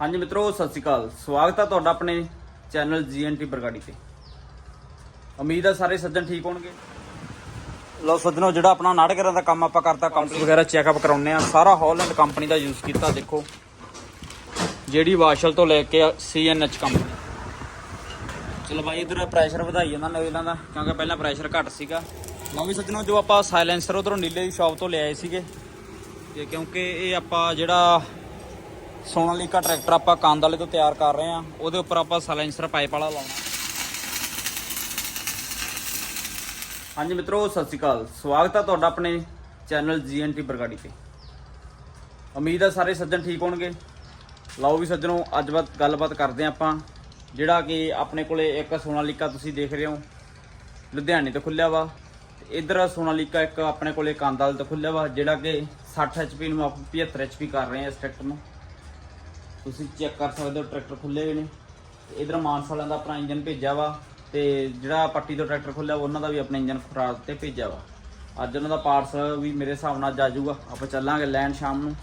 ਹਾਂਜੀ ਮਿੱਤਰੋ ਸਤਿ ਸ਼੍ਰੀ ਅਕਾਲ। ਸਵਾਗਤ ਹੈ ਤੁਹਾਡਾ ਆਪਣੇ ਚੈਨਲ ਜੀਐਨਟੀ ਬਰਗਾੜੀ ਤੇ। ਉਮੀਦ ਹੈ ਸਾਰੇ ਸੱਜਣ ਠੀਕ ਹੋਣਗੇ। ਲਓ ਸੱਜਣੋ ਜਿਹੜਾ ਆਪਣਾ ਨਾਟਕਰਾਂ ਦਾ ਕੰਮ ਆਪਾਂ ਕਰਤਾ ਕੰਪਨੀ ਵਗੈਰਾ ਚੈੱਕਅਪ ਕਰਾਉਨੇ ਆ। ਸਾਰਾ ਹਾਲੈਂਡ ਕੰਪਨੀ ਦਾ ਯੂਜ਼ ਕੀਤਾ ਦੇਖੋ। ਜਿਹੜੀ ਵਾਸ਼ਲ ਤੋਂ ਲੈ ਕੇ ਸੀਐਨਐਚ ਕੰਪਨੀ ਚਲੋ ਬਾਈ ਇਧਰ ਪ੍ਰੈਸ਼ਰ ਵਧਾਈ ਜਾਂਦਾ ਨਵੇਲਾਂ ਦਾ ਕਿਉਂਕਿ ਪਹਿਲਾਂ ਪ੍ਰੈਸ਼ਰ ਘੱਟ ਸੀਗਾ। ਲਓ ਵੀ ਸੱਜਣੋ ਜੋ ਆਪਾਂ ਸਾਇਲੈਂਸਰ ਉਧਰੋਂ ਨੀਲੇ ਦੀ ਸ਼ਾਪ ਤੋਂ ਲਿਆਏ ਸੀਗੇ। ਤੇ ਕਿਉਂਕਿ ਇਹ ਆਪਾਂ ਜਿਹੜਾ ਸੋਨਾਲੀਕਾ ਟਰੈਕਟਰ ਆਪਾਂ ਕੰਦ ਵਾਲੇ ਤੋਂ ਤਿਆਰ ਕਰ ਰਹੇ ਆ ਉਹਦੇ ਉੱਪਰ ਆਪਾਂ ਸਾਇਲੈਂਸਰ ਪਾਈਪ ਵਾਲਾ ਲਾਉਣਾ। ਹਾਂਜੀ ਮਿੱਤਰੋ, ਸਤਿ ਸ਼੍ਰੀ ਅਕਾਲ। ਸਵਾਗਤ ਆ ਤੁਹਾਡਾ ਆਪਣੇ ਚੈਨਲ ਜੀਐਨਟੀ ਬਰਗਾੜੀ ਤੇ। ਉਮੀਦ ਆ ਸਾਰੇ ਸੱਜਣ ਠੀਕ ਹੋਣਗੇ। ਲਓ ਵੀ ਸੱਜਣੋ, ਅੱਜ ਬਾਤ ਗੱਲਬਾਤ ਕਰਦੇ ਹਾਂ ਆਪਾਂ, ਜਿਹੜਾ ਕਿ ਆਪਣੇ ਕੋਲੇ ਇੱਕ ਸੋਨਾਲੀਕਾ ਤੁਸੀਂ ਦੇਖ ਰਹੇ ਹੋ। ਲੁਧਿਆਣੇ ਤੋਂ ਖੁੱਲਿਆ ਵਾ। ਤੇ ਇਧਰ ਸੋਨਾਲੀਕਾ ਇੱਕ ਆਪਣੇ ਕੋਲੇ ਕਾਂਦਾਲ ਤੋਂ ਖੁੱਲਿਆ ਵਾ, ਜਿਹੜਾ ਕਿ 60 HP ਨੂੰ ਆਪਾਂ 75 HP ਕਰ ਰਹੇ ਹਾਂ ਇਸ ਟਰੈਕਟਰ ਨੂੰ। ਤੁਸੀਂ ਚੈੱਕ ਕਰ ਸਕਦੇ ਹੋ ਟਰੈਕਟਰ ਖੁੱਲੇ ਹੋਏ ਨੇ ਤੇ ਇਧਰ ਮਾਨਸਾ ਵਾਲਿਆਂ ਦਾ ਆਪਣਾ ਇੰਜਨ ਭੇਜਿਆ ਵਾ ਤੇ ਜਿਹੜਾ ਪੱਟੀ ਤੋਂ ਟਰੈਕਟਰ ਖੁੱਲਿਆ ਉਹਨਾਂ ਦਾ ਵੀ ਆਪਣੇ ਇੰਜਨ ਖਰਾਬ ਤੇ ਭੇਜਿਆ ਵਾ। ਅੱਜ ਉਹਨਾਂ ਦਾ ਪਾਰਟਸ ਵੀ ਮੇਰੇ ਹਿਸਾਬ ਨਾਲ ਅੱਜ ਆ ਜਾਊਗਾ। ਆਪਾਂ ਚੱਲਾਂਗੇ ਲੈਣ ਸ਼ਾਮ ਨੂੰ।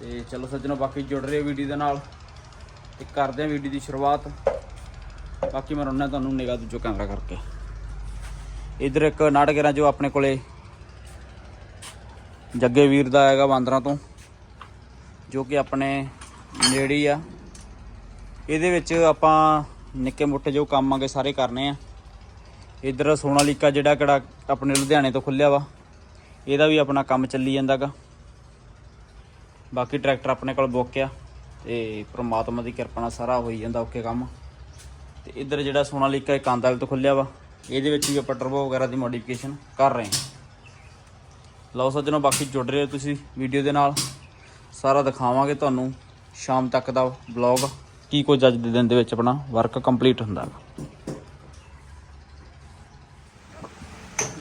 ਤੇ ਚਲੋ ਸੱਜਣੋ, ਬਾਕੀ ਜੁੜ ਰਹੇ ਵੀਡੀਓ ਦੇ ਨਾਲ ਤੇ ਕਰਦੇ ਹਾਂ ਵੀਡੀਓ ਦੀ ਸ਼ੁਰੂਆਤ। ਬਾਕੀ ਮੈਂ ਰੋਣਾ ਤੁਹਾਨੂੰ ਨਿਗਾਹ ਦੂਜੋ ਕੈਮਰਾ ਕਰਕੇ। ਇਧਰ ਇੱਕ ਨਾਟਕਰਾਂ ਜੋ ਆਪਣੇ ਕੋਲੇ ਜੱਗੇ ਵੀਰ ਦਾ ਹੈਗਾ ਬਾਂਦਰਾਂ ਤੋਂ, ਜੋ ਕਿ ਆਪਣੇ ਨੇੜੇ ਆ। ਇਹਦੇ ਵਿੱਚ ਆਪਾਂ ਨਿੱਕੇ ਮੋਟੇ ਜੋ ਕੰਮ ਆਗੇ ਸਾਰੇ ਕਰਨੇ ਆ। ਇਧਰ ਸੋਨਾਲੀਕਾ ਜਿਹੜਾ ਕਿਹੜਾ ਆਪਣੇ ਲੁਧਿਆਣੇ ਤੋਂ ਖੁੱਲਿਆ ਵਾ, ਇਹਦਾ ਵੀ ਆਪਣਾ ਕੰਮ ਚੱਲੀ ਜਾਂਦਾਗਾ। ਬਾਕੀ ਟਰੈਕਟਰ ਆਪਣੇ ਕੋਲ ਬੁੱਕ ਆ ਤੇ ਪ੍ਰਮਾਤਮਾ ਦੀ ਕਿਰਪਾ ਨਾਲ ਸਾਰਾ ਹੋਈ ਜਾਂਦਾ ਓਕੇ ਕੰਮ। ਤੇ ਇਧਰ ਜਿਹੜਾ ਸੋਨਾਲੀਕਾ ਇੱਕ ਆਂਦਾਲ ਤੋਂ ਖੁੱਲਿਆ ਵਾ, ਇਹਦੇ ਵਿੱਚ ਵੀ ਆਪਾਂ ਟਰਬੋ ਵਗੈਰਾ ਦੀ ਮੋਡੀਫਿਕੇਸ਼ਨ ਕਰ ਰਹੇ ਹਾਂ। ਲਓ ਸੱਜਣੋ, ਬਾਕੀ ਜੁੜ ਰਹੇ ਹੋ ਤੁਸੀਂ ਵੀਡੀਓ ਦੇ ਨਾਲ। ਸਾਰਾ ਦਿਖਾਵਾਂਗੇ ਤੁਹਾਨੂੰ। ਸ਼ਾਮ ਤੱਕ ਦਾ ਵਲੌਗ ਕੀ ਕੁਝ ਅੱਜ ਦੇ ਦਿਨ ਦੇ ਵਿੱਚ ਆਪਣਾ ਵਰਕ ਕੰਪਲੀਟ ਹੁੰਦਾ ਹੈ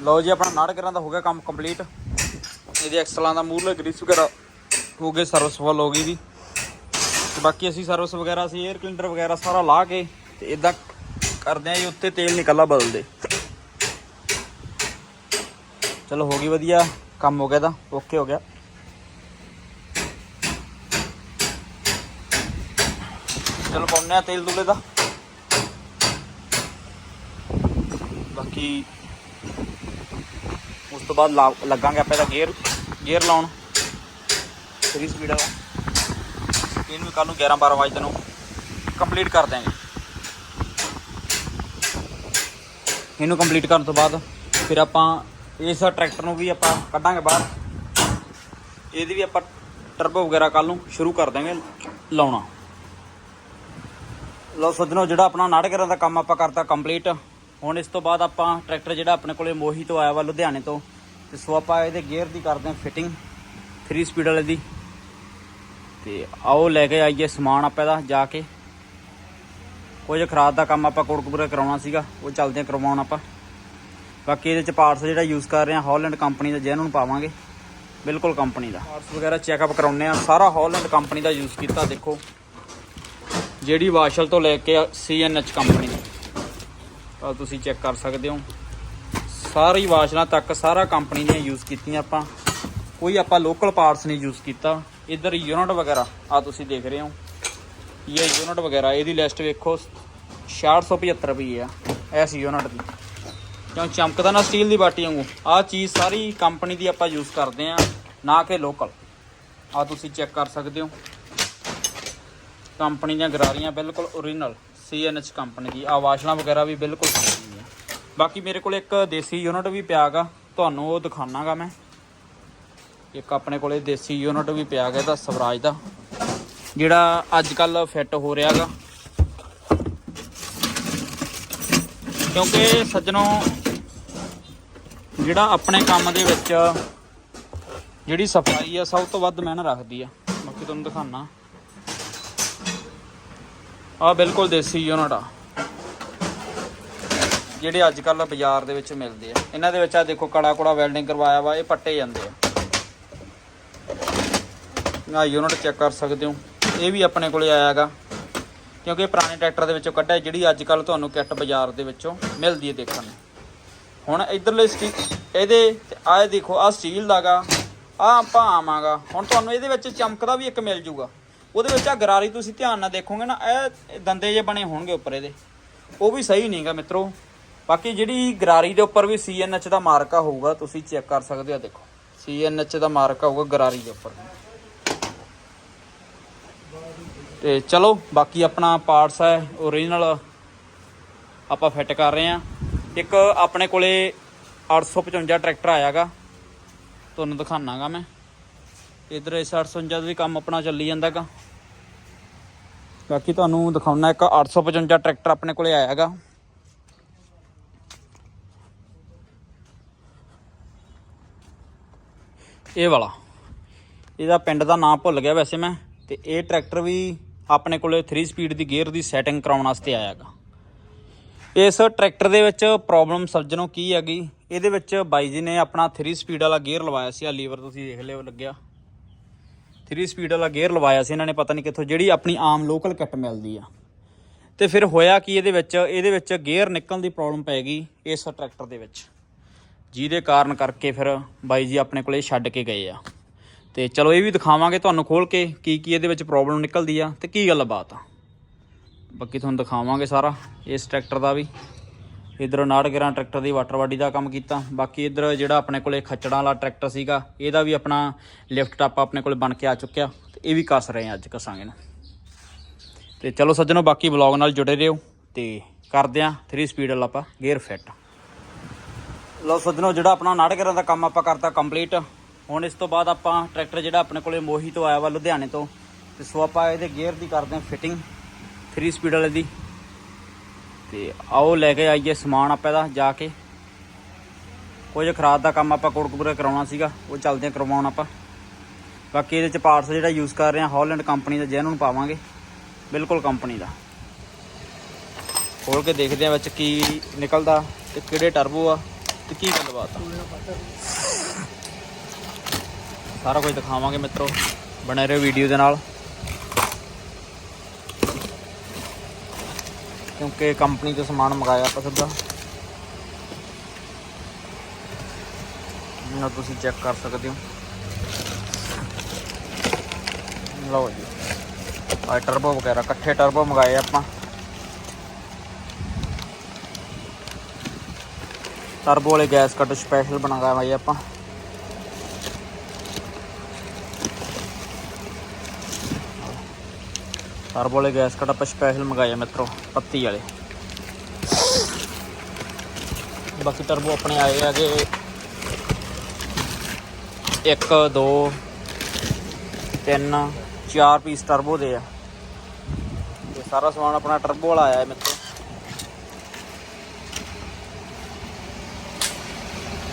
ਲਓ ਜੀ, ਆਪਣਾ ਨਾਟਕਰਾਂ ਦਾ ਹੋ ਗਿਆ ਕੰਮ ਕੰਪਲੀਟ ਇਹਦੇ ਐਕਸਲਾਂ ਦਾ ਮੂਰਲੇ ਗ੍ਰੀਸ ਵਗੈਰਾ ਹੋ ਗਏ ਸਰਵਿਸ ਫੁੱਲ ਹੋ ਗਈ ਦੀ ਤੇ ਬਾਕੀ ਅਸੀਂ ਸਰਵਿਸ ਵਗੈਰਾ, ਅਸੀਂ 에ਅਰ ਕਲੀਨਰ ਵਗੈਰਾ ਸਾਰਾ ਲਾ ਕੇ ਤੇ ਇਦਾਂ ਕਰਦੇ ਆਂ ਜੀ, ਉੱਤੇ ਤੇਲ ਨਿਕਲਦਾ ਬਦਲਦੇ। ਚਲੋ, ਹੋ ਗਈ ਵਧੀਆ। ਕੰਮ ਹੋ ਗਿਆ ਤਾਂ ਓਕੇ ਹੋ ਗਿਆ। ਚਲੋ ਪਾਉਂਦੇ ਆ ਤੇਲ ਦੂਲੇ ਦਾ। ਬਾਕੀ ਉਸ ਤੋਂ ਬਾਅਦ ਲਾ- ਲੱਗਾਂਗੇ ਆਪਾਂ ਇਹਦਾ ਗੇਅਰ ਗੇਅਰ ਲਾਉਣ। 3 ਸਪੀਡ ਵਾਲਾ ਇਹਨੂੰ ਵੀ ਕੱਲ ਨੂੰ 11 12 ਵਜੇ ਤੈਨੂੰ ਕੰਪਲੀਟ ਕਰ ਦਿਆਂਗੇ। ਇਹਨੂੰ ਕੰਪਲੀਟ ਕਰਨ ਤੋਂ ਬਾਅਦ ਫਿਰ ਆਪਾਂ ਇਸ ਟਰੈਕਟਰ ਨੂੰ ਵੀ ਆਪਾਂ ਕੱਢਾਂਗੇ ਬਾਹਰ। ਇਹਦੀ ਵੀ ਆਪਾਂ ਟਰਬੋ ਵਗੈਰਾ ਕੱਲ ਨੂੰ ਸ਼ੁਰੂ ਕਰ ਦਾਂਗੇ ਲਾਉਣਾ। ਲਓ ਸੱਜਣੋ, ਜਿਹੜਾ ਆਪਣਾ ਨਾਟਕਰਾਂ ਦਾ ਕੰਮ ਆਪਾਂ ਕਰਤਾ ਕੰਪਲੀਟ ਹੁਣ ਇਸ ਤੋਂ ਬਾਅਦ ਆਪਾਂ ਟਰੈਕਟਰ ਜਿਹੜਾ ਆਪਣੇ ਕੋਲੇ ਮੋਹੀ ਤੋਂ ਆਇਆ ਵਾ ਲੁਧਿਆਣੇ ਤੋਂ, ਤੇ ਸੋ ਆਪਾਂ ਇਹਦੇ ਗੇਅਰ ਦੀ ਕਰਦੇ ਹਾਂ ਫਿਟਿੰਗ 3 ਸਪੀਡ ਵਾਲੇ ਦੀ। ਤੇ ਆਓ ਲੈ ਕੇ ਆਈਏ ਸਮਾਨ ਆਪਾਂ ਇਹਦਾ ਜਾ ਕੇ। ਕੁਝ ਖਰਾਦ ਦਾ ਕੰਮ ਆਪਾਂ ਕੋਟਕਪੂਰੇ ਕਰਾਉਣਾ ਸੀਗਾ, ਉਹ ਚੱਲਦੇ ਆ ਕਰਵਾਉਣ ਆਪਾਂ। ਬਾਕੀ ਇਹਦੇ ਚ ਪਾਰਟਸ ਜਿਹੜਾ ਯੂਜ਼ ਕਰ ਰਹੇ ਹਾਂ ਹਾਲੈਂਡ ਕੰਪਨੀ ਦਾ ਜੈਨੂਨ ਪਾਵਾਂਗੇ, ਬਿਲਕੁਲ ਕੰਪਨੀ ਦਾ। ਪਾਰਟਸ ਵਗੈਰਾ ਚੈੱਕਅਪ ਕਰਾਉਨੇ ਆ ਸਾਰਾ ਹਾਲੈਂਡ ਕੰਪਨੀ ਦਾ ਯੂਜ਼ ਕੀਤਾ, ਦੇਖੋ। ਜਿਹੜੀ ਵਾਸ਼ਲ ਤੋਂ ਲੈ ਕੇ ਸੀਐਨਐਚ ਕੰਪਨੀ ਦੀ। ਤੁਸੀਂ ਚੈੱਕ ਕਰ ਸਕਦੇ ਹੋ। ਸਾਰੀ ਵਾਸ਼ਲਾਂ ਤੱਕ ਸਾਰਾ ਕੰਪਨੀ ਦੀਆਂ ਯੂਜ਼ ਕੀਤੀਆਂ ਆਪਾਂ। ਕੋਈ ਆਪਾਂ ਲੋਕਲ ਪਾਰਟਸ ਨਹੀਂ ਯੂਜ਼ ਕੀਤਾ। ਇਧਰ ਯੂਨਿਟ ਵਗੈਰਾ ਆ ਤੁਸੀਂ ਦੇਖ ਰਹੇ ਹੋ। ਇਹ ਯੂਨਿਟ ਵਗੈਰਾ, ਇਹਦੀ ਲਿਸਟ ਵੇਖੋ। 6675 ਰੁਪਏ ਆ ਐਸ ਯੂਨਿਟ ਦੀ। ਕਿਉਂ ਚਮਕਦਾ ਨਾ ਸਟੀਲ ਦੀ ਬਾਟੀ ਵਾਂਗੂ? ਆ ਚੀਜ਼ ਸਾਰੀ ਕੰਪਨੀ ਦੀ ਆਪਾਂ ਯੂਜ਼ ਕਰਦੇ ਆ, ਨਾ ਕਿ ਲੋਕਲ ਆ ਤੁਸੀਂ ਚੈੱਕ ਕਰ ਸਕਦੇ ਹੋ। ਕੰਪਨੀ ਦੀਆਂ ਗਰਾਰੀਆਂ ਬਿਲਕੁਲ ਓਰੀਜਨਲ ਸੀਐਨਐਚ ਕੰਪਨੀ ਦੀ। ਆ ਵਾਸ਼ਲਾਂ ਵਗੈਰਾ ਵੀ ਬਿਲਕੁਲ ਕੰਪਨੀ ਦੀਆਂ ਬਾਕੀ ਮੇਰੇ ਕੋਲ ਇੱਕ ਦੇਸੀ ਯੂਨਿਟ ਵੀ ਪਿਆਗਾ ਤੁਹਾਨੂੰ ਉਹ ਦਿਖਾਣਾਗਾ ਮੈਂ। ਇੱਕ ਆਪਣੇ ਕੋਲੇ ਦੇਸੀ ਯੂਨਿਟ ਵੀ ਪਿਆ ਗਿਆ ਦਾ ਸਵਰਾਜ ਦਾ। ਜਿਹੜਾ ਅੱਜ ਕੱਲ ਫਿੱਟ ਹੋ ਰਿਹਾਗਾ। ਕਿਉਂਕਿ ਸੱਜਣੋ, ਜਿਹੜਾ ਆਪਣੇ ਕੰਮ ਦੇ ਵਿੱਚ ਜਿਹੜੀ ਸਫ਼ਾਈ ਆ, ਸਭ ਤੋਂ ਵੱਧ ਮਿਹਨਤ ਰੱਖਦੀ ਆ। ਬਾਕੀ ਤੁਹਾਨੂੰ ਦਿਖਾਣਾ ਆ ਬਿਲਕੁਲ ਦੇਸੀ ਯੂਨਿਟ ਆ ਜਿਹੜੇ ਅੱਜ ਕੱਲ ਬਾਜ਼ਾਰ ਦੇ ਵਿੱਚ ਮਿਲਦੇ ਆ। ਇਹਨਾਂ ਦੇ ਵਿੱਚ ਆ ਦੇਖੋ ਕੜਾ ਕੁੜਾ ਵੈਲਡਿੰਗ ਕਰਵਾਇਆ ਵਾ, ਇਹ ਪੱਟੇ ਜਾਂਦੇ ਆ। ਆ ਯੂਨਿਟ ਚੈੱਕ ਕਰ ਸਕਦੇ ਹੋ। ਇਹ ਵੀ ਆਪਣੇ ਕੋਲੇ ਆਇਆਗਾ। ਕਿਉਂਕਿ ਇਹ ਪੁਰਾਣੇ ਟਰੈਕਟਰ ਦੇ ਵਿੱਚੋਂ ਕੱਢਿਆ, ਜਿਹੜੀ ਅੱਜ ਕੱਲ ਤੁਹਾਨੂੰ ਕਿੱਟ ਬਾਜ਼ਾਰ ਦੇ ਵਿੱਚੋਂ ਮਿਲਦੀ ਹੈ ਦੇਖਣ ਨੂੰ। ਹੁਣ ਇਧਰਲੇ ਸਟੀ ਇਹਦੇ ਆਹ ਦੇਖੋ ਆ ਸਟੀਲ ਦਾਗਾ ਆ ਆਪਾਂ ਆਵਾਂਗਾ। ਹੁਣ ਤੁਹਾਨੂੰ ਇਹਦੇ ਵਿੱਚ ਚਮਕਦਾ ਵੀ ਇੱਕ ਮਿਲ ਜੂਗਾ। ਉਹਦੇ ਵਿੱਚ ਆ ਗਰਾਰੀ ਤੁਸੀਂ ਧਿਆਨ ਨਾਲ ਦੇਖੋਗੇ ਨਾ, ਇਹ ਦੰਦੇ ਜੇ ਬਣੇ ਹੋਣਗੇ ਉੱਪਰ ਇਹਦੇ। ਉਹ ਵੀ ਸਹੀ ਨਹੀਂਗਾ ਮਿੱਤਰੋ। ਬਾਕੀ ਜਿਹੜੀ ਗਰਾਰੀ ਦੇ ਉੱਪਰ ਵੀ ਸੀਐਨਐਚ ਦਾ ਮਾਰਕਾ ਹੋਊਗਾ, ਤੁਸੀਂ ਚੈੱਕ ਕਰ ਸਕਦੇ ਹੋ, ਦੇਖੋ। ਸੀਐਨਐਚ ਦਾ ਮਾਰਕਾ ਹੋਊਗਾ ਗਰਾਰੀ ਦੇ ਉੱਪਰ। ਤੇ ਚਲੋ, ਬਾਕੀ ਆਪਣਾ ਪਾਰਟਸ ਹੈ ਓਰੀਜਨਲ ਆਪਾਂ ਫਿੱਟ ਕਰ ਰਹੇ ਆ ਇੱਕ ਆਪਣੇ ਕੋਲੇ 855 ਟਰੈਕਟਰ ਆਇਆਗਾ। ਤੁਹਾਨੂੰ ਦਿਖਾਣਾਗਾ ਮੈਂ। ਇਧਰ ਇਸ 855 ਦਾ ਵੀ ਕੰਮ ਆਪਣਾ ਚੱਲੀ ਜਾਂਦਾਗਾ ਬਾਕੀ ਤੁਹਾਨੂੰ ਦਿਖਾਉਣਾ ਇੱਕ 855 ਟਰੈਕਟਰ ਆਪਣੇ ਕੋਲੇ ਆਇਆਗਾ ਇਹ ਵਾਲਾ। ਇਹਦਾ ਪਿੰਡ ਦਾ ਨਾਮ ਭੁੱਲ ਗਿਆ ਵੈਸੇ ਮੈਂ। ਤੇ ਇਹ ਟਰੈਕਟਰ ਵੀ ਆਪਣੇ ਕੋਲੇ 3 ਸਪੀਡ ਦੀ ਗੇਅਰ ਦੀ ਸੈਟਿੰਗ ਕਰਾਉਣ ਵਾਸਤੇ ਆਇਆ ਹੈਗਾ ਇਸ ਟਰੈਕਟਰ ਦੇ ਵਿੱਚ ਪ੍ਰੋਬਲਮ ਸੱਜਣੋ ਕੀ ਹੈਗੀ? ਇਹਦੇ ਵਿੱਚ ਬਾਈ ਜੀ ਨੇ ਆਪਣਾ 3 ਸਪੀਡ ਵਾਲਾ ਗੇਅਰ ਲਵਾਇਆ ਸੀ। ਆ ਲੀਵਰ ਤੁਸੀਂ ਦੇਖ ਲਿਓ, ਲੱਗਿਆ। 3 ਸਪੀਡ ਵਾਲਾ ਗੇਅਰ ਲਵਾਇਆ ਸੀ, ਇਹਨਾਂ ਨੇ ਪਤਾ ਨਹੀਂ ਕਿੱਥੋਂ, ਜਿਹੜੀ ਆਪਣੀ ਆਮ ਲੋਕਲ ਕਿੱਟ ਮਿਲਦੀ ਆ। ਤੇ ਫਿਰ ਹੋਇਆ ਕੀ ਇਹਦੇ ਵਿੱਚ? ਇਹਦੇ ਵਿੱਚ ਗੇਅਰ ਨਿਕਲਣ ਦੀ ਪ੍ਰੋਬਲਮ ਪੈ ਗਈ ਇਸ ਟਰੈਕਟਰ ਦੇ ਵਿੱਚ। ਜਿਹਦੇ ਕਾਰਨ ਕਰਕੇ ਫਿਰ ਬਾਈ ਜੀ ਆਪਣੇ ਕੋਲੇ ਛੱਡ ਕੇ ਗਏ ਆ। ਤੇ ਚਲੋ ਇਹ ਵੀ ਦਿਖਾਵਾਂਗੇ ਤੁਹਾਨੂੰ ਖੋਲ ਕੇ ਕੀ ਕੀ ਇਹਦੇ ਵਿੱਚ ਪ੍ਰੋਬਲਮ ਨਿਕਲਦੀ ਆ ਤੇ ਕੀ ਗੱਲਬਾਤ ਆ। ਬਾਕੀ ਤੁਹਾਨੂੰ ਦਿਖਾਵਾਂਗੇ ਸਾਰਾ ਇਸ ਟਰੈਕਟਰ ਦਾ ਵੀ। ਇਧਰ 911 ਟਰੈਕਟਰ ਦੀ ਵਾਟਰ ਬਾਡੀ ਦਾ ਕੰਮ ਕੀਤਾ। ਬਾਕੀ ਇਧਰ ਜਿਹੜਾ ਆਪਣੇ ਕੋਲੇ ਖੱਚੜਾਂ ਵਾਲਾ ਟਰੈਕਟਰ ਸੀਗਾ, ਇਹਦਾ ਵੀ ਆਪਣਾ ਲਿਫਟ ਟਾਪਾ ਆਪਣੇ ਕੋਲੇ ਬਣ ਕੇ ਆ ਚੁੱਕਿਆ। ਤੇ ਇਹ ਵੀ ਕੱਸ ਰਹੇ ਆ ਅੱਜ ਕਸਾਂਗੇ ਨਾ। ਤੇ ਚਲੋ ਸੱਜਣੋ, ਬਾਕੀ ਵਲੌਗ ਨਾਲ ਜੁੜੇ ਰਹੋ ਤੇ ਕਰਦੇ ਆ 3 ਸਪੀਡ ਵਾਲਾ ਆਪਾਂ ਗੇਅਰ ਫਿੱਟ ਲਓ ਸੱਜਣੋ, ਜਿਹੜਾ ਆਪਣਾ ਨਾਟਕਰਾਂ ਦਾ ਕੰਮ ਆਪਾਂ ਕਰਤਾ ਕੰਪਲੀਟ ਹੁਣ ਇਸ ਤੋਂ ਬਾਅਦ ਆਪਾਂ ਟਰੈਕਟਰ ਜਿਹੜਾ ਆਪਣੇ ਕੋਲੇ ਮੋਹੀ ਤੋਂ ਆਇਆ ਵਾ ਲੁਧਿਆਣੇ ਤੋਂ, ਤੇ ਸੋ ਆਪਾਂ ਇਹਦੇ ਗੇਅਰ ਦੀ ਕਰਦੇ ਹਾਂ ਫਿਟਿੰਗ 3 ਸਪੀਡ ਵਾਲੇ ਦੀ। ਤੇ ਆਓ ਲੈ ਕੇ ਆਈਏ ਸਮਾਨ ਆਪਾਂ ਇਹਦਾ ਜਾ ਕੇ। ਕੁਝ ਖਰਾਦ ਦਾ ਕੰਮ ਆਪਾਂ ਕੋਟਕਪੂਰੇ ਕਰਾਉਣਾ ਸੀਗਾ, ਉਹ ਚੱਲਦੇ ਆ ਕਰਵਾਉਣ ਆਪਾਂ। ਬਾਕੀ ਇਹਦੇ ਚ ਪਾਰਟਸ ਜਿਹੜਾ ਯੂਜ਼ ਕਰ ਰਹੇ ਆ ਹਾਲੈਂਡ ਕੰਪਨੀ ਦਾ, ਜਿਹਨਾਂ ਨੂੰ ਪਾਵਾਂਗੇ, ਬਿਲਕੁਲ ਕੰਪਨੀ ਦਾ। ਖੋਲ ਕੇ ਦੇਖਦੇ ਆ ਵਿੱਚ ਕੀ ਨਿਕਲਦਾ ਤੇ ਕਿਹੜੇ ਟਰਬੋ ਆ ਤੇ ਕੀ ਗੱਲਬਾਤ ਆ। ਸਾਰਾ ਕੁਝ ਦਿਖਾਵਾਂਗੇ ਮਿੱਤਰੋ, ਬਣੇ ਰਹੋ ਵੀਡੀਓ ਦੇ ਨਾਲ। ਕਿਉਂਕਿ ਕੰਪਨੀ ਤੋਂ ਸਮਾਨ ਮੰਗਾਇਆ ਆਪਾਂ ਸਿੱਧਾ। ਇਹਨਾਂ ਤੁਸੀਂ ਚੈੱਕ ਕਰ ਸਕਦੇ ਹੋ। ਲਓ ਜੀ। ਆ ਟਰਬੋ ਵਗੈਰਾ, ਇਕੱਠੇ ਟਰਬੋ ਮੰਗਾਏ ਆਪਾਂ। ਟਰਬੋ ਵਾਲੇ ਗੈਸ ਕੱਟ ਸਪੈਸ਼ਲ ਬਣਾਇਆ ਭਾਈ ਆਪਾਂ। ਟਰਬੋ ਵਾਲੇ ਗੈਸ ਕੱਟ, ਆਪਾਂ ਸਪੈਸ਼ਲ ਮੰਗਾਏ ਆ ਮਿੱਤਰੋ, ਪੱਤੀ ਵਾਲੇ। ਬਾਕੀ ਟਰਬੋ ਆਪਣੇ ਆਏ ਹੈਗੇ। 1 2 3 4 ਪੀਸ ਟਰਬੋ ਦੇ ਆ। ਤੇ ਸਾਰਾ ਸਮਾਨ ਆਪਣਾ ਟਰਬੋ ਵਾਲਾ ਆਇਆ ਹੈ ਮਿੱਤਰੋ।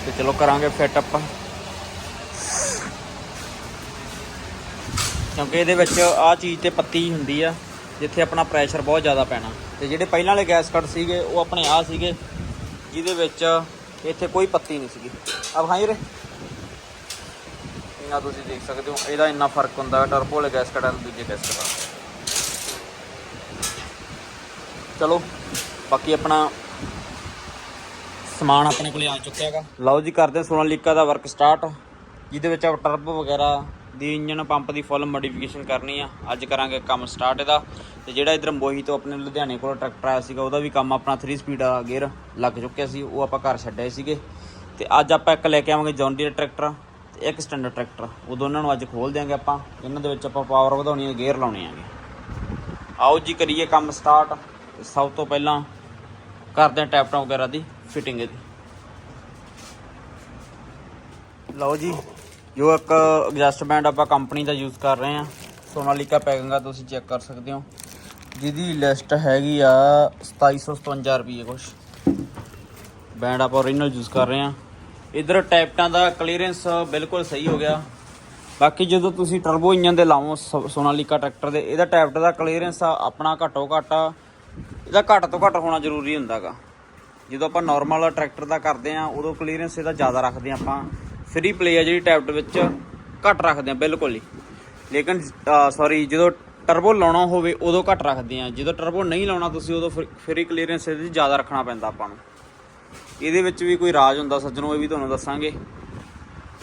ਤੇ ਚਲੋ ਕਰਾਂਗੇ ਫਿੱਟ ਆਪਾਂ। ਕਿਉਂਕਿ ਇਹਦੇ ਵਿੱਚ ਆ ਚੀਜ਼ ਤੇ ਪੱਤੀ ਹੁੰਦੀ ਆ, ਜਿੱਥੇ ਆਪਣਾ ਪ੍ਰੈਸ਼ਰ ਬਹੁਤ ਜ਼ਿਆਦਾ ਪੈਣਾ। ਤੇ ਜਿਹੜੇ ਪਹਿਲਾਂ ਵਾਲੇ ਗੈਸ ਕੱਟ ਸੀਗੇ, ਉਹ ਆਪਣੇ ਆ ਸੀਗੇ, ਜਿਹਦੇ ਵਿੱਚ ਇੱਥੇ ਕੋਈ ਪੱਤੀ ਨਹੀਂ ਸੀਗੀ। ਆ ਭਾਈ ਰੇ ਇਹਨਾਂ ਤੁਸੀਂ ਦੇਖ ਸਕਦੇ ਹੋ, ਇਹਦਾ ਇੰਨਾ ਫ਼ਰਕ ਹੁੰਦਾ ਹੈ ਟਰਬੋ ਵਾਲੇ ਗੈਸ ਕੱਟਾਂ ਦੂਜੇ ਗੈਸ ਕੱਟਾਂ ਚਲੋ, ਬਾਕੀ ਆਪਣਾ ਸਮਾਨ ਆਪਣੇ ਕੋਲੇ ਆ ਚੁੱਕਿਆ ਹੈਗਾ। ਲਓ ਜੀ, ਕਰਦੇ ਹਾਂ ਸੋਨਾਲੀਕਾ ਦਾ ਵਰਕ ਸਟਾਰਟ ਜਿਹਦੇ ਵਿੱਚ ਆਪਾਂ ਟਰਬੋ ਵਗੈਰਾ ਦੀ ਇੰਜਨ ਪੰਪ ਦੀ ਫੁੱਲ ਮੋਡੀਫਿਕੇਸ਼ਨ ਕਰਨੀ ਆ। ਅੱਜ ਕਰਾਂਗੇ ਕੰਮ ਸਟਾਰਟ ਇਹਦਾ। ਤੇ ਜਿਹੜਾ ਇਧਰ ਮੋਹੀ ਤੋਂ ਆਪਣੇ ਲੁਧਿਆਣੇ ਕੋਲ ਟਰੈਕਟਰ ਆਇਆ ਸੀਗਾ, ਉਹਦਾ ਵੀ ਕੰਮ ਆਪਣਾ 3 ਸਪੀਡ ਗੇਅਰ ਲੱਗ ਚੁੱਕਿਆ ਸੀ। ਉਹ ਆਪਾਂ ਘਰ ਛੱਡਿਆ ਸੀਗੇ। ਤੇ ਅੱਜ ਆਪਾਂ ਇੱਕ ਲੈ ਕੇ ਆਵਾਂਗੇ ਜੌਨ ਡੀਅਰ ਟਰੈਕਟਰ ਤੇ ਇੱਕ ਸਟੈਂਡਰਡ ਟਰੈਕਟਰ ਉਹ ਦੋਨਾਂ ਨੂੰ ਅੱਜ ਖੋਲ ਦਿਆਂਗੇ ਆਪਾਂ। ਇਹਨਾਂ ਦੇ ਵਿੱਚ ਆਪਾਂ ਪਾਵਰ ਵਧਾਉਣੀ ਹੈ ਗੇਅਰ ਲਾਉਣੇ ਆਂਗੇ ਆਓ ਜੀ ਕਰੀਏ ਕੰਮ ਸਟਾਰਟ ਸਭ ਤੋਂ ਪਹਿਲਾਂ ਕਰਦੇ ਹਾਂ ਟੈਪਟਾਂ ਵਗੈਰਾ ਦੀ ਫਿਟਿੰਗ ਇਹਦੀ। ਲਓ ਜੀ। ਜੋ ਇੱਕ ਐਡਜਸਟਮੈਂਟ ਆਪਾਂ ਕੰਪਨੀ ਦਾ ਯੂਜ਼ ਕਰ ਰਹੇ ਹਾਂ, ਸੋਨਾਲੀਕਾ ਪੈਕਿੰਗ ਆ ਤੁਸੀਂ ਚੈੱਕ ਕਰ ਸਕਦੇ ਹੋ। ਜਿਹਦੀ ਲਿਸਟ ਹੈਗੀ ਆ 2757 ਰੁਪਏ ਕੁਛ। ਬੈਂਡ ਆਪਾਂ ਓਰੀਜਨਲ ਯੂਜ਼ ਕਰ ਰਹੇ ਹਾਂ। ਇਧਰ ਟੈਪਟਾਂ ਦਾ ਕਲੀਅਰੈਂਸ ਬਿਲਕੁਲ ਸਹੀ ਹੋ ਗਿਆ। ਬਾਕੀ ਜਦੋਂ ਤੁਸੀਂ ਟਰਬੋ ਇੰਜਨ ਦੇ ਲਾਓ, ਸੋ- ਸੋਨਾਲੀਕਾ ਟਰੈਕਟਰ ਦੇ, ਇਹਦਾ ਟੈਪਟ ਦਾ ਕਲੀਅਰੈਂਸ ਆਪਣਾ ਘੱਟੋ ਘੱਟ, ਇਹਦਾ ਘੱਟ ਤੋਂ ਘੱਟ ਹੋਣਾ ਜ਼ਰੂਰੀ ਹੁੰਦਾਗਾ। ਜਦੋਂ ਆਪਾਂ ਨਾਰਮਲ ਟਰੈਕਟਰ ਦਾ ਕਰਦੇ ਆ ਉਦੋਂ ਕਲੀਅਰੈਂਸ ਇਹਦਾ ਜ਼ਿਆਦਾ ਰੱਖਦੇ ਆ ਆਪਾਂ। ਫ੍ਰੀ ਪਲੇ ਆ ਜਿਹੜੀ ਟੈਪਟ ਵਿੱਚ ਘੱਟ ਰੱਖਦੇ ਆ, ਬਿਲਕੁਲ ਹੀ। ਲੇਕਿਨ ਸੌਰੀ ਜਦੋਂ ਟਰਬੋ ਲਾਉਣਾ ਹੋਵੇ, ਉਦੋਂ ਘੱਟ ਰੱਖਦੇ ਆ। ਜਦੋਂ ਟਰਬੋ ਨਹੀਂ ਲਾਉਣਾ ਤੁਸੀਂ, ਉਦੋਂ ਫ੍ਰੀ ਕਲੀਅਰੈਂਸ ਇਹਦੇ 'ਚ ਜ਼ਿਆਦਾ ਰੱਖਣਾ ਪੈਂਦਾ ਆਪਾਂ ਨੂੰ। ਇਹਦੇ ਵਿੱਚ ਵੀ ਕੋਈ ਰਾਜ ਹੁੰਦਾ, ਸੱਜਣੋ, ਇਹ ਵੀ ਤੁਹਾਨੂੰ ਦੱਸਾਂਗੇ।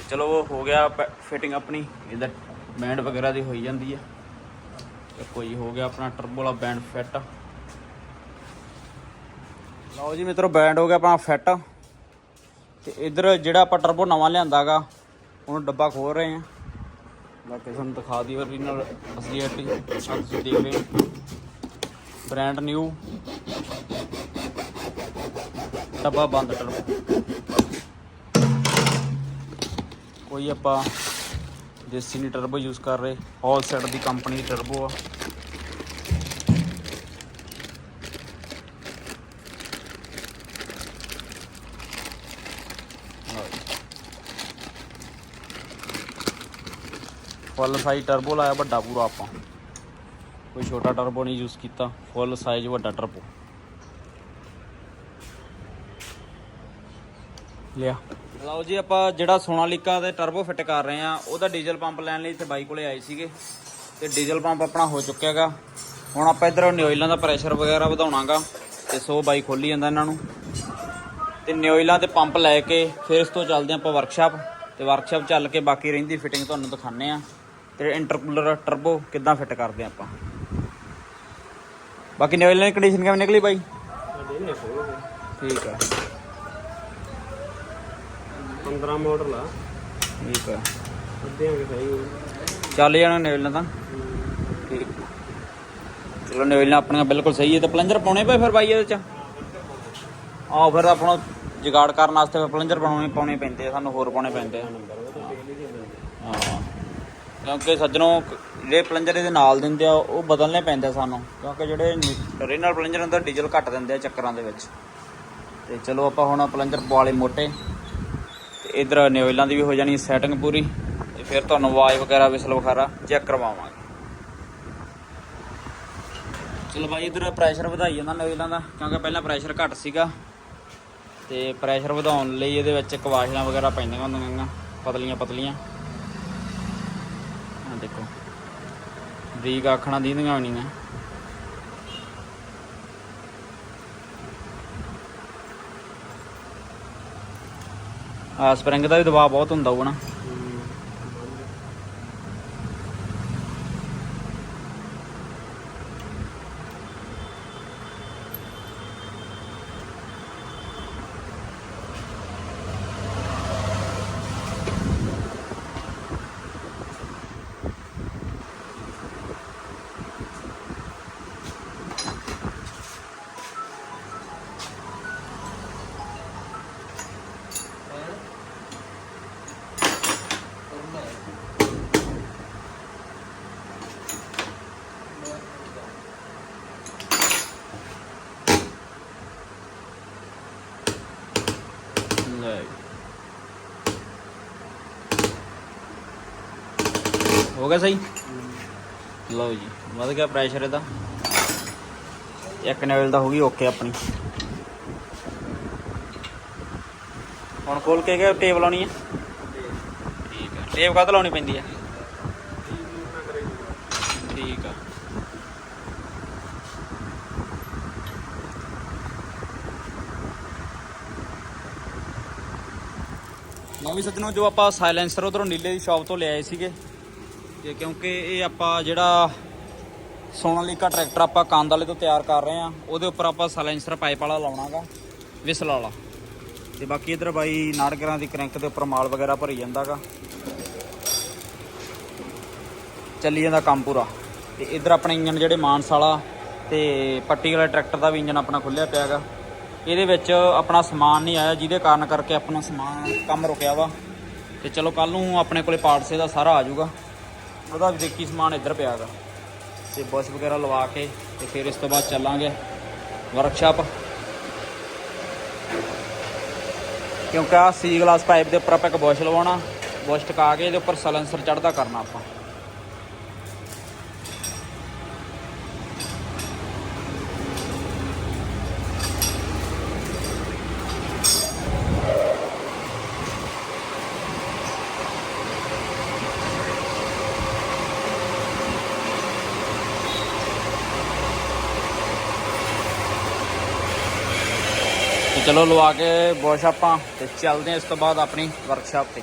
ਚਲੋ, ਉਹ ਹੋ ਗਿਆ ਫਿਟਿੰਗ ਆਪਣੀ। ਇਹਦਾ ਬੈਂਡ ਵਗੈਰਾ ਦੀ ਹੋਈ ਜਾਂਦੀ ਆ। ਕੋਈ ਹੋ ਗਿਆ ਆਪਣਾ ਟਰਬੋ ਵਾਲਾ ਬੈਂਡ ਫਿੱਟ ਲਓ ਜੀ ਮਿੱਤਰੋ ਬੈਂਡ ਹੋ ਗਿਆ ਆਪਣਾ ਫਿੱਟ ਤੇ ਇਧਰ ਜਿਹੜਾ ਆਪਾਂ ਟਰਬੋ ਨਵਾਂ ਲਿਆਂਦਾਗਾ ਹੁਣ ਡੱਬਾ ਖੋਲ ਰਹੇ ਆ ਬਾਕੀ ਤੁਹਾਨੂੰ ਦਿਖਾ ਦੀ ਓਰੀਜਨਲ ਅਸਲੀਅਟੀ ਆ ਤੁਸੀਂ ਦੇਖ ਰਹੇ ਹੋ। ਬ੍ਰਾਂਡ ਨਿਊ ਡੱਬਾ ਬੰਦ ਟਰਬੋ ਕੋਈ ਆਪਾਂ ਦੇਸੀ ਨਹੀਂ ਟਰਬੋ ਯੂਜ਼ ਕਰ ਰਹੇ। ਆਲ ਸੈਟ ਦੀ ਕੰਪਨੀ ਦੀ ਟਰਬੋ ਆ। ਫੁੱਲ ਸਾਈਜ਼ ਟਰਬੋ ਲਾਇਆ, ਵੱਡਾ ਪੂਰਾ ਆਪਾਂ। ਕੋਈ ਛੋਟਾ ਟਰਬੋ ਨਹੀਂ ਯੂਜ਼ ਕੀਤਾ, ਫੁੱਲ ਸਾਈਜ਼ ਵੱਡਾ ਟਰਬੋ ਲਿਆ। ਲਓ ਜੀ, ਆਪਾਂ ਜਿਹੜਾ ਸੋਨਾਲੀਕਾ ਦੇ ਟਰਬੋ ਫਿੱਟ ਕਰ ਰਹੇ ਆ ਉਹਦਾ ਡੀਜ਼ਲ ਪੰਪ ਲੈਣ ਲਈ ਤੇ ਬਾਈ ਕੋਲੇ ਆਏ ਸੀਗੇ। ਤੇ ਡੀਜ਼ਲ ਪੰਪ ਆਪਣਾ ਹੋ ਚੁੱਕਿਆ ਹੈਗਾ। ਹੁਣ ਆਪਾਂ ਇਧਰ ਨਿਓਇਲਾਂ ਦਾ ਪ੍ਰੈਸ਼ਰ ਵਗੈਰਾ ਵਧਾਉਣਾਗਾ, ਤੇ ਸੋ ਬਾਈ ਖੋਲੀ ਜਾਂਦਾ ਇਹਨਾਂ ਨੂੰ। ਤੇ ਨਿਓਇਲਾਂ ਤੇ ਪੰਪ ਲੈ ਕੇ ਫਿਰ ਇਸ ਤੋਂ ਚੱਲਦੇ ਆਪਾਂ ਵਰਕਸ਼ਾਪ ਤੇ ਵਰਕਸ਼ਾਪ ਚੱਲ ਕੇ ਬਾਕੀ ਰਹਿੰਦੀ ਫਿਟਿੰਗ ਤੁਹਾਨੂੰ ਦਿਖਾਣੇ ਆ ਤੇ ਇੰਟਰਕੂਲਰ ਟਰਬੋ ਕਿੱਦਾਂ ਫਿੱਟ ਕਰਦੇ ਆ ਆਪਾਂ? ਬਾਕੀ ਦੀ ਕੰਡੀਸ਼ਨ ਕਿਵੇਂ ਨਿਕਲੀ ਬਾਈ? ਠੀਕ ਆ। 15 ਮਾਡਲ ਆ। ਠੀਕ ਆ। ਅੱਧੇ ਹੋ ਗਏ ਸਹੀ ਚੱਲ ਜਾਣਾ ਨਿਓਇਲਾਂ ਤਾਂ। ਠੀਕ। ਚਲੋ ਨਿਓਇਲਾਂ ਆਪਣੀਆਂ ਬਿਲਕੁਲ ਸਹੀ ਹੈ ਤੇ ਪਲੰਜਰ ਪਾਉਣੇ ਪਏ ਫਿਰ ਬਾਈ ਇਹਦੇ ਚ? ਆਹ ਫਿਰ ਆਪਣਾ ਜੁਗਾੜ ਕਰਨ ਵਾਸਤੇ ਪਲੰਜਰ ਪਾਉਣੇ ਪਾਉਣੇ ਪੈਂਦੇ ਆ ਸਾਨੂੰ ਹੋਰ ਪਾਉਣੇ ਪੈਂਦੇ ਆ। ਹਾਂ। ਕਿਉਂਕਿ ਸੱਜਣੋਂ, ਜਿਹੜੇ ਪਲੰਜਰ ਇਹਦੇ ਨਾਲ ਦਿੰਦੇ ਆ, ਉਹ ਬਦਲਨੇ ਪੈਂਦੇ ਆ ਸਾਨੂੰ। ਕਿਉਂਕਿ ਜਿਹੜੇ ਰੀਨਲ ਪਲੰਜਰ ਹੁੰਦਾ ਡੀਜ਼ਲ ਘੱਟ ਦਿੰਦੇ ਆ ਚੱਕਰਾਂ ਦੇ ਵਿੱਚ। ਤੇ ਚਲੋ ਆਪਾਂ ਹੁਣ ਪਲੰਜਰ ਪਵਾ ਮੋਟੇ। ਤੇ ਇਧਰ ਨਿਓਇਲਾਂ ਦੀ ਵੀ ਹੋ ਜਾਣੀ ਸੈਟਿੰਗ ਪੂਰੀ। ਤੇ ਫਿਰ ਤੁਹਾਨੂੰ ਆਵਾਜ਼ ਵਗੈਰਾ ਵਿਸਲ ਵਖਾਰਾ ਚੈੱਕ ਕਰਵਾਵਾਂਗੇ। ਚਲੋ ਬਾਈ, ਇਧਰ ਪ੍ਰੈਸ਼ਰ ਵਧਾਈ ਜਾਂਦਾ ਨਿਓਇਲਾਂ ਦਾ, ਕਿਉਂਕਿ ਪਹਿਲਾਂ ਪ੍ਰੈਸ਼ਰ ਘੱਟ ਸੀਗਾ। ਤੇ ਪ੍ਰੈਸ਼ਰ ਵਧਾਉਣ ਲਈ ਇਹਦੇ ਵਿੱਚ ਕਵਾਸ਼ਲਾਂ ਵਗੈਰਾ ਪੈਂਦੀਆਂ ਹੁੰਦੀਆਂ ਪਤਲੀਆਂ ਪਤਲੀਆਂ ਆ ਦੇਖੋ ਬਰੀਕ ਆਖਣਾ ਦੀਂਦੀਆਂ ਹੋਣੀਆਂ। ਆ ਸਪਰਿੰਗ ਦਾ ਵੀ ਦਬਾਅ ਬਹੁਤ ਹੁੰਦਾ ਹੋਊਗਾ ਨਾ ਲੈ ਹੋ ਗਿਆ ਸਹੀ? ਲਓ ਜੀ, ਵਧ ਗਿਆ ਪ੍ਰੈਸ਼ਰ ਇਹਦਾ। ਇੱਕ ਨੇਵਲ ਦਾ ਹੋ ਗਈ ਓਕੇ ਆਪਣੀ। ਹੁਣ ਖੋਲ ਕੇ ਗਿਆ ਟੇਬਲ ਲਾਉਣੀ ਹੈ? ਠੀਕ ਹੈ। ਟੇਪ ਕਾਹਤੋਂ ਲਾਉਣੀ ਪੈਂਦੀ ਹੈ? ਠੀਕ ਆ। ਨਵੀਂ ਵੀ ਸੱਜਣੋ, ਜੋ ਆਪਾਂ ਸਾਇਲੈਂਸਰ ਉਧਰੋਂ ਨੀਲੇ ਦੀ ਸ਼ਾਪ ਤੋਂ ਲਿਆਏ ਸੀਗੇ ਤੇ ਕਿਉਂਕਿ ਇਹ ਆਪਾਂ ਜਿਹੜਾ ਸੋਨਾਲੀਕਾ ਟਰੈਕਟਰ ਆਪਾਂ ਕੰਦ ਵਾਲੇ ਤੋਂ ਤਿਆਰ ਕਰ ਰਹੇ ਆ ਉਹਦੇ ਉੱਪਰ ਆਪਾਂ ਸਾਇਲੈਂਸਰ ਪਾਈਪ ਵਾਲਾ ਲਾਉਣਾਗਾ, ਵਿਸਲ ਵਾਲਾ। ਤੇ ਬਾਕੀ ਇਧਰ ਬਾਈ ਨਾੜਗਰਾਂ ਦੀ ਕ੍ਰੈਂਕ ਦੇ ਉੱਪਰ ਮਾਲ ਵਗੈਰਾ ਭਰੀ ਜਾਂਦਾਗਾ। ਚੱਲੀ ਜਾਂਦਾ ਕੰਮ ਪੂਰਾ। ਤੇ ਇਧਰ ਆਪਣੇ ਇੰਜਨ ਜਿਹੜੇ ਮਾਨਸ ਵਾਲਾ ਤੇ ਪੱਟੀ ਵਾਲਾ ਟਰੈਕਟਰ ਦਾ ਵੀ ਇੰਜਨ ਆਪਣਾ ਖੁੱਲਿਆ ਪਿਆ ਹੈਗਾ ਇਹਦੇ ਵਿੱਚ ਆਪਣਾ ਸਮਾਨ ਨਹੀਂ ਆਇਆ, ਜਿਹਦੇ ਕਾਰਨ ਕਰਕੇ ਆਪਣਾ ਸਮਾਨ ਕੰਮ ਰੁਕਿਆ ਵਾ। ਤੇ ਚਲੋ ਕੱਲ ਨੂੰ ਆਪਣੇ ਕੋਲੇ ਪਾਰਟਸ ਇਹਦਾ ਸਾਰਾ ਆ ਜਾਊਗਾ। ਉਹਦਾ ਵੀ ਦੇਖੀ ਸਮਾਨ ਇੱਧਰ ਪਿਆ ਹੈਗਾ। ਤੇ ਬੁਸ਼ ਵਗੈਰਾ ਲਵਾ ਕੇ ਤੇ ਫਿਰ ਇਸ ਤੋਂ ਬਾਅਦ ਚੱਲਾਂਗੇ ਵਰਕਸ਼ਾਪ ਕਿਉਂਕਿ ਆ ਸੀ ਗਲਾਸ ਪਾਈਪ ਦੇ ਉੱਪਰ ਆਪਾਂ ਇੱਕ ਬੁਸ਼ ਲਵਾਉਣਾ ਬੁਸ਼ ਟਕਾ ਕੇ ਇਹਦੇ ਉੱਪਰ ਸਲੈਂਸਰ ਚੜਦਾ ਕਰਨਾ ਆਪਾਂ। ਚਲੋ ਲਵਾ ਕੇ ਬੋਸ਼ ਤੇ ਚੱਲਦੇ ਆ ਇਸ ਤੋਂ ਬਾਅਦ ਆਪਣੀ ਵਰਕਸ਼ਾਪ ਤੇ।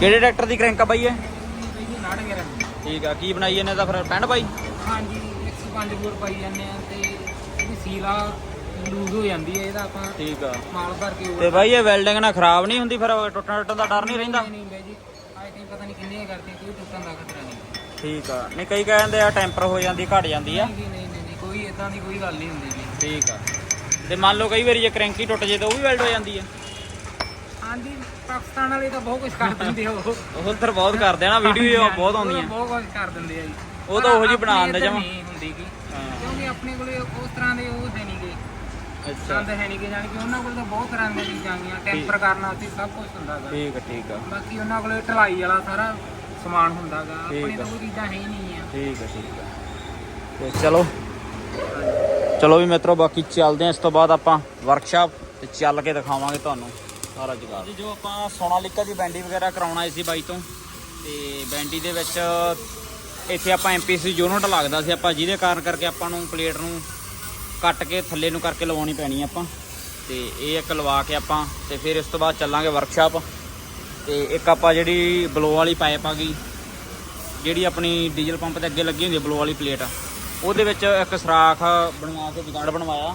ਕਿਹੜੇ ਟਰੈਕਟਰ ਦੀ ਕ੍ਰੈਂਕ ਆ ਬਾਈ ਇਹ? ਠੀਕ ਆ, ਕੀ ਬਣਾਈ ਇਹਨੇ ਤਾਂ ਫਿਰ? ਪੈਂਡ ਬਾਈ ਹਾਂਜੀ 105 ਬੋਰ ਪਾਈ ਜਾਂਦੇ ਆ ਤੇ ਸੀਲਾ ਲੂਜ਼ ਹੋ ਜਾਂਦੀ ਹੈ ਇਹਦਾ ਆਪਾਂ ਠੀਕ ਆ। ਮਾਲ ਭਰ ਕੇ ਤੇ ਬਾਈ ਇਹ ਵੈਲਡਿੰਗ ਨਾਲ ਖਰਾਬ ਨਹੀਂ ਹੁੰਦੀ ਫਿਰ ਟੁੱਟਣ ਟੁੱਟਣ ਦਾ ਡਰ ਨਹੀਂ ਰਹਿੰਦਾ? ਨਹੀਂ ਬਈ ਜੀ ਆਏ ਕਈ ਪਤਾ ਨਹੀਂ ਕਿੰਨੇ ਕਰਦੇ ਕੋਈ ਟੁੱਟਣ ਦਾ ਖਤਰਾ ਨਹੀਂ। ਠੀਕ ਆ। ਨਹੀਂ ਕਈ ਕਹਿੰਦੇ ਆ ਟੈਂਪਰ ਹੋ ਜਾਂਦੀ ਘਟ ਜਾਂਦੀ ਆ। ਨਹੀਂ ਨਹੀਂ ਨਹੀਂ ਕੋਈ ਇਦਾਂ ਦੀ ਕੋਈ ਗੱਲ ਨਹੀਂ ਹੁੰਦੀ ਜੀ। ਠੀਕ ਆ। ਤੇ ਮੰਨ ਲਓ ਕਈ ਵਾਰੀ ਜੇ ਕ੍ਰੈਂਕੀ ਟੁੱਟ ਜੇ ਤਾਂ ਉਹ ਵੀ ਵੈਲਡ ਹੋ ਜਾਂਦੀ ਆ। ਹਾਂਜੀ ਪਾਕਿਸਤਾਨ ਵਾਲੇ ਤਾਂ ਬਹੁਤ ਕੁਝ ਕਰ ਦਿੰਦੇ ਆ ਉਹ। ਉਹ ਬਹੁਤ ਕਰਦੇ ਆ ਨਾ ਵੀਡੀਓ ਬਹੁਤ ਆਉਂਦੀਆਂ। ਬਹੁਤ ਕੁਝ ਕਰ ਦਿੰਦੇ ਆ ਜੀ। ਉਹ ਤਾਂ ਉਹੋ ਜਿਹੀ ਪਰ ਬਣਾ ਦਿੰਦੇ ਜਮਾਂ। ਨਹੀਂ ਹੁੰਦੀ ਗੀ ਹਾਂ। ਕਿਉਂਕਿ ਆਪਣੇ ਕੋਲੇ ਉਸ ਤਰ੍ਹਾਂ ਦੇ ਉਹ ਹੈ ਨਹੀਂਗੇ ਅੱਛਾ ਸੰਦ ਹੈ ਨਹੀਂਗੇ ਜਾਣੀ ਕਿ ਉਹਨਾਂ ਕੋਲ ਤਾਂ ਬਹੁਤ ਤਰ੍ਹਾਂ ਦੀਆਂ ਚੀਜ਼ਾਂ ਆਗੀਆਂ ਟੈਂਪਰ ਕਰਨ ਵਾਸਤੇ ਸਭ ਕੁਝ ਹੁੰਦਾ ਗਾ ਠੀਕ ਆ ਠੀਕ ਆ। ਬਾਕੀ ਉਹਨਾਂ ਕੋਲੇ ਢਲਾਈ ਵਾਲਾ ਸਾਰਾ ਸਮਾਨ ਹੁੰਦਾ ਗਾ ਠੀਕ ਆਪਣੇ ਆ। ਤਾਂ ਕੋਈ ਚੀਜ਼ਾਂ ਹੈ ਹੀ ਨਹੀਂ ਆ। ਠੀਕ ਆ ਠੀਕ ਆ। ਤੇ ਚਲੋ। ਚਲੋ ਵੀ ਮਿੱਤਰੋ ਬਾਕੀ ਚੱਲਦੇ ਆ ਇਸ ਤੋਂ ਬਾਅਦ ਆਪਾਂ ਵਰਕਸ਼ਾਪ ਤੇ ਚੱਲ ਕੇ ਦਿਖਾਵਾਂਗੇ ਤੁਹਾਨੂੰ ਸਾਰਾ ਜੁਗਾੜ। ਜੀ ਜੋ ਆਪਾਂ ਸੋਨਾਲੀਕਾ ਦੀ ਬੈਂਡੀ ਵਗੈਰਾ ਕਰਾਉਣਾ ਆਏ ਸੀ ਬਾਈ ਤੋਂ ਤੇ ਬੈਂਡੀ ਦੇ ਵਿੱਚ ਇੱਥੇ ਆਪਾਂ ਐਮਪੀਸੀ ਯੂਨਿਟ ਲੱਗਦਾ ਸੀ ਆਪਾਂ ਜਿਹਦੇ ਕਾਰਨ ਕਰਕੇ ਆਪਾਂ ਨੂੰ ਪਲੇਟ ਨੂੰ ਕੱਟ ਕੇ ਥੱਲੇ ਨੂੰ ਕਰਕੇ ਲਵਾਉਣੀ ਪੈਣੀ ਆਪਾਂ। ਤੇ ਇਹ ਇੱਕ ਲਵਾ ਕੇ ਆਪਾਂ ਤੇ ਫਿਰ ਇਸ ਤੋਂ ਬਾਅਦ ਚੱਲਾਂਗੇ ਵਰਕਸ਼ਾਪ ਤੇ ਇੱਕ ਆਪਾਂ ਜਿਹੜੀ ਬਲੋ ਵਾਲੀ ਪਾਈਪ ਆ ਗਈ, ਜਿਹੜੀ ਆਪਣੀ ਡੀਜ਼ਲ ਪੰਪ ਦੇ ਅੱਗੇ ਲੱਗੀ ਹੁੰਦੀ ਹੈ ਬਲੋ ਵਾਲੀ ਪਲੇਟ ਉਹਦੇ ਵਿੱਚ ਇੱਕ ਸਰਾਖ ਬਣਵਾ ਕੇ ਵਿਗਾੜ ਬਣਵਾਇਆ।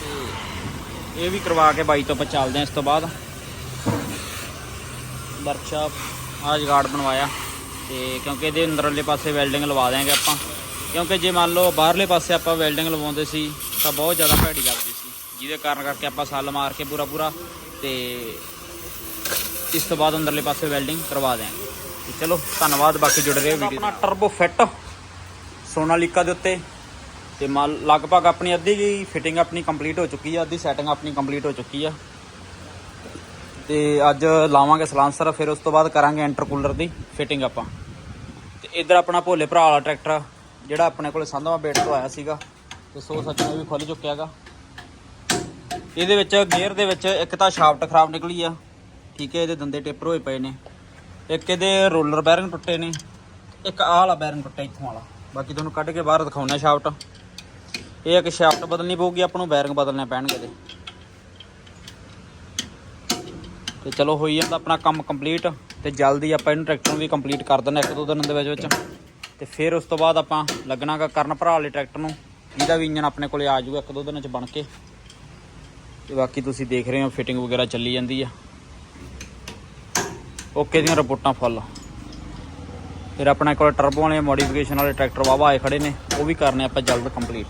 ਤੇ ਇਹ ਵੀ ਕਰਵਾ ਕੇ ਬਾਈ ਤੋਂ ਆਪਾਂ ਚੱਲਦੇ ਹਾਂ ਇਸ ਤੋਂ ਬਾਅਦ। ਵਰਕਸ਼ਾਪ ਆ ਜਗਾੜ ਬਣਵਾਇਆ ਤੇ ਕਿਉਂਕਿ ਇਹਦੇ ਅੰਦਰਲੇ ਪਾਸੇ ਵੈਲਡਿੰਗ ਲਵਾ ਦਿਆਂਗੇ ਆਪਾਂ। ਕਿਉਂਕਿ ਜੇ ਮੰਨ ਲਓ ਬਾਹਰਲੇ ਪਾਸੇ ਆਪਾਂ ਵੈਲਡਿੰਗ ਲਵਾਉਂਦੇ ਸੀ ਤਾਂ ਬਹੁਤ ਜ਼ਿਆਦਾ ਭੈੜੀ ਲੱਗਦੀ ਸੀ। ਜਿਹਦੇ ਕਾਰਨ ਕਰਕੇ ਆਪਾਂ ਸੱਲ ਮਾਰ ਕੇ ਪੂਰਾ ਪੂਰਾ ਤੇ ਇਸ ਤੋਂ ਬਾਅਦ ਅੰਦਰਲੇ ਪਾਸੇ ਵੈਲਡਿੰਗ ਕਰਵਾ ਦਿਆਂਗੇ। ਤੇ ਚਲੋ ਧੰਨਵਾਦ ਬਾਕੀ ਜੁੜ ਰਹੇ ਵੀਡੀਓ ਆਪਣਾ ਟਰਬੋ ਫਿੱਟ ਸੋਨਾਲੀਕਾ ਦੇ ਉੱਤੇ। ਤੇ ਮਾਲ ਲਗਭਗ ਆਪਣੀ ਅੱਧੀ ਦੀ ਫਿਟਿੰਗ ਆਪਣੀ ਕੰਪਲੀਟ ਹੋ ਚੁੱਕੀ ਆ ਅੱਧੀ ਸੈਟਿੰਗ ਆਪਣੀ ਕੰਪਲੀਟ ਹੋ ਚੁੱਕੀ ਆ। ਤੇ ਅੱਜ ਲਾਵਾਂਗੇ ਸਲਾਂਸਰ ਫਿਰ ਉਸ ਤੋਂ ਬਾਅਦ ਕਰਾਂਗੇ ਇੰਟਰਕੂਲਰ ਦੀ ਫਿਟਿੰਗ ਆਪਾਂ। ਤੇ ਇਧਰ ਆਪਣਾ ਭੋਲੇ ਭਰਾ ਵਾਲਾ ਟਰੈਕਟਰ ਜਿਹੜਾ ਆਪਣੇ ਕੋਲੇ ਸੰਧਵਾ ਬੇਟ ਤੋਂ ਆਇਆ ਸੀਗਾ ਤੇ ਸੋ ਸੱਜਣਾ ਵੀ ਖੁੱਲ ਚੁੱਕਿਆਗਾ ਇਹਦੇ ਵਿੱਚ ਗੇਅਰ ਦੇ ਵਿੱਚ ਇੱਕ ਤਾਂ ਸ਼ਾਫਟ ਖਰਾਬ ਨਿਕਲੀ ਆ, ਠੀਕ ਹੈ, ਇਹਦੇ ਦੰਦੇ ਟੇਪਰ ਹੋਏ ਪਏ ਨੇ। ਇੱਕ ਇਹਦੇ ਰੋਲਰ ਬੈਰਿੰਗ ਟੁੱਟੇ ਨੇ, ਇੱਕ ਆਹ ਵਾਲਾ ਬੈਰਿੰਗ ਟੁੱਟਾ ਇੱਥੋਂ ਵਾਲਾ। ਬਾਕੀ ਤੁਹਾਨੂੰ ਕੱਢ ਕੇ ਬਾਹਰ ਦਿਖਾਉਣਾ ਸ਼ਾਫਟ। ਇਹ ਇੱਕ ਸ਼ਾਫਟ ਬਦਲਣੀ ਪਊਗੀ, ਆਪਾਂ ਨੂੰ ਬੈਰਿੰਗ ਬਦਲਣੇ ਪੈਣਗੇ ਇਹਦੇ। ਤੇ ਚਲੋ ਹੋਈ ਜਾਂਦਾ ਆਪਣਾ ਕੰਮ ਕੰਪਲੀਟ ਤੇ ਜਲਦੀ ਆਪਾਂ ਇਹਨੂੰ ਟਰੈਕਟਰ ਨੂੰ ਵੀ ਕੰਪਲੀਟ ਕਰ ਦਿੰਦੇ ਇੱਕ ਦੋ ਦਿਨ ਦੇ ਵਿੱਚ ਵਿੱਚ। ਤੇ ਫਿਰ ਉਸ ਤੋਂ ਬਾਅਦ ਆਪਾਂ ਲੱਗਣਾਗਾ ਕਰਨ ਭਰਾ ਵਾਲੇ ਟਰੈਕਟਰ ਨੂੰ। ਇਹਦਾ ਵੀ ਇੰਜਨ ਆਪਣੇ ਕੋਲੇ ਆ ਜਾਊਗਾ ਇੱਕ ਦੋ ਦਿਨਾਂ ਚ ਬਣ ਕੇ। ਤੇ ਬਾਕੀ ਤੁਸੀਂ ਦੇਖ ਰਹੇ ਹੋ ਫਿਟਿੰਗ ਵਗੈਰਾ ਚੱਲੀ ਜਾਂਦੀ ਆ। ਓਕੇ ਦੀਆਂ ਰਿਪੋਰਟਾਂ ਫੁੱਲ। ਫਿਰ ਆਪਣੇ ਕੋਲ ਟਰਬੋ ਵਾਲੇ ਮੋਡੀਫਿਕੇਸ਼ਨ ਵਾਲੇ ਟਰੈਕਟਰ ਵਾਵਾ ਆਏ ਖੜੇ ਨੇ, ਉਹ ਵੀ ਕਰਨੇ ਆਪਾਂ ਜਲਦ ਕੰਪਲੀਟ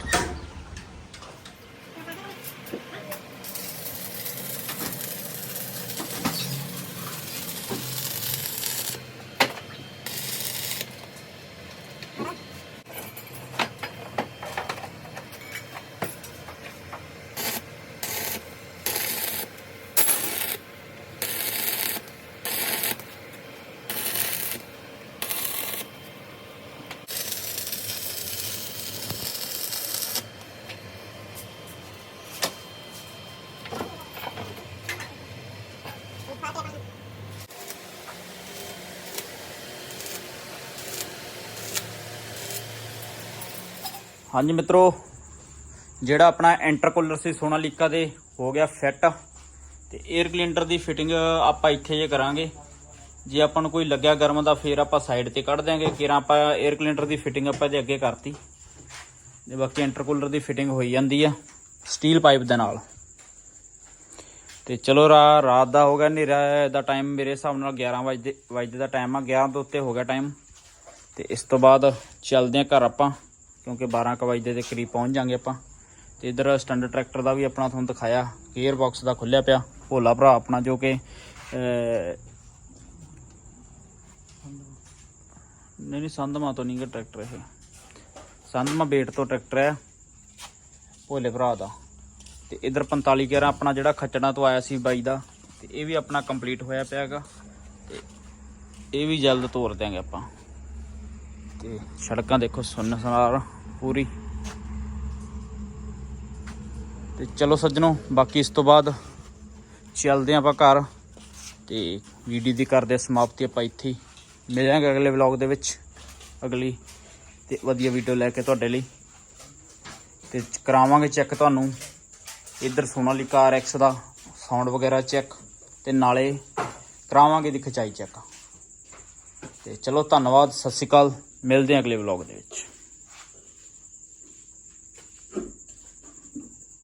ਹਾਂਜੀ ਮਿੱਤਰੋ, ਜਿਹੜਾ ਆਪਣਾ ਇੰਟਰਕੂਲਰ ਸੀ ਸੋਨਾਲੀਕਾ ਦੇ, ਹੋ ਗਿਆ ਫਿੱਟ ਤੇ 에ਅਰ ਕਲੀਨਰ ਦੀ ਫਿਟਿੰਗ ਆਪਾਂ ਇੱਥੇ ਜੇ ਕਰਾਂਗੇ। ਜੇ ਆਪਾਂ ਨੂੰ ਕੋਈ ਲੱਗਿਆ ਗਰਮ ਦਾ, ਫੇਰ ਆਪਾਂ ਸਾਈਡ ਤੇ ਕੱਢ ਦਿਆਂਗੇ। ਕਿਰਾਂ ਆਪਾਂ 에ਅਰ ਕਲੀਨਰ ਦੀ ਫਿਟਿੰਗ ਆਪਾਂ ਜੇ ਅੱਗੇ ਕਰਤੀ। ਤੇ ਬਾਕੀ ਇੰਟਰਕੂਲਰ ਦੀ ਫਿਟਿੰਗ ਹੋਈ ਜਾਂਦੀ ਆ ਸਟੀਲ ਪਾਈਪ ਦੇ ਨਾਲ। ਤੇ ਚਲੋ ਰਾਤ ਦਾ ਹੋ ਗਿਆ, ਹਨੇਰਾ ਦਾ ਟਾਈਮ ਮੇਰੇ ਹਿਸਾਬ ਨਾਲ 11 ਵਜੇ ਵਜੇ ਦਾ ਟਾਈਮ ਆ 11 ਤੋਂ ਉੱਤੇ ਹੋ ਗਿਆ ਟਾਈਮ ਤੇ ਇਸ ਤੋਂ ਬਾਅਦ ਚੱਲਦੇ ਆ ਘਰ ਆਪਾਂ। ਕਿਉਂਕਿ 12 ਕੁ ਵਜੇ ਦੇ ਕਰੀਬ ਪਹੁੰਚ ਜਾਾਂਗੇ ਆਪਾਂ। ਤੇ ਇਧਰ ਸਟੈਂਡਰਡ ਟਰੈਕਟਰ ਦਾ ਵੀ ਆਪਣਾ ਤੁਹਾਨੂੰ ਦਿਖਾਇਆ। ਗੇਅਰ ਬਾਕਸ ਦਾ ਖੁੱਲਿਆ ਪਿਆ। ਭੋਲਾ ਭਰਾ ਆਪਣਾ ਜੋ ਕਿ ਨਹੀਂ ਨਹੀਂ, ਸੰਧਮਾ ਤੋਂ ਨਹੀਂ ਗਾ ਟਰੈਕਟਰ ਇਹ। ਸੰਧਮਾ ਬੇਟ ਤੋਂ ਟਰੈਕਟਰ ਹੈ। ਭੋਲੇ ਭਰਾ ਦਾ। ਤੇ ਇਧਰ 45 11 ਆਪਣਾ ਜਿਹੜਾ ਖੱਚਣਾ ਤੋਂ ਆਇਆ ਸੀ ਬਾਈ ਦਾ, ਤੇ ਇਹ ਵੀ ਆਪਣਾ ਕੰਪਲੀਟ ਹੋਇਆ ਪਿਆ ਹੈਗਾ। ਤੇ ਇਹ ਵੀ ਜਲਦ ਤੋਰ ਦਿਆਂਗੇ ਆਪਾਂ। ਤੇ ਸੜਕਾਂ ਦੇਖੋ ਸੁੰਨਸਾਰ। ਪੂਰੀ। ਤੇ ਚਲੋ ਸੱਜਣੋ, ਬਾਕੀ ਇਸ ਤੋਂ ਬਾਅਦ ਚੱਲਦੇ ਹਾਂ ਆਪਾਂ ਘਰ ਤੇ ਵੀਡੀਓ ਦੀ ਕਰਦੇ ਹਾਂ ਸਮਾਪਤੀ ਆਪਾਂ ਇੱਥੇ ਮਿਲਾਂਗੇ ਅਗਲੇ ਵਲੌਗ ਦੇ ਵਿੱਚ ਅਗਲੀ। ਤੇ ਵਧੀਆ ਵੀਡੀਓ ਲੈ ਕੇ ਤੁਹਾਡੇ ਲਈ। ਤੇ ਕਰਾਵਾਂਗੇ ਚੈੱਕ ਤੁਹਾਨੂੰ। ਇੱਧਰ ਸੋਨਾਲੀਕਾ RX ਦਾ ਸਾਊਂਡ ਵਗੈਰਾ ਚੈੱਕ ਤੇ ਨਾਲੇ ਕਰਾਵਾਂਗੇ ਦੀ ਖਚਾਈ ਚੈੱਕ ਤੇ ਚਲੋ ਧੰਨਵਾਦ, ਸਤਿ ਸ਼੍ਰੀ ਅਕਾਲ। ਮਿਲਦੇ ਹਾਂ ਅਗਲੇ ਵਲੌਗ ਦੇ ਵਿੱਚ।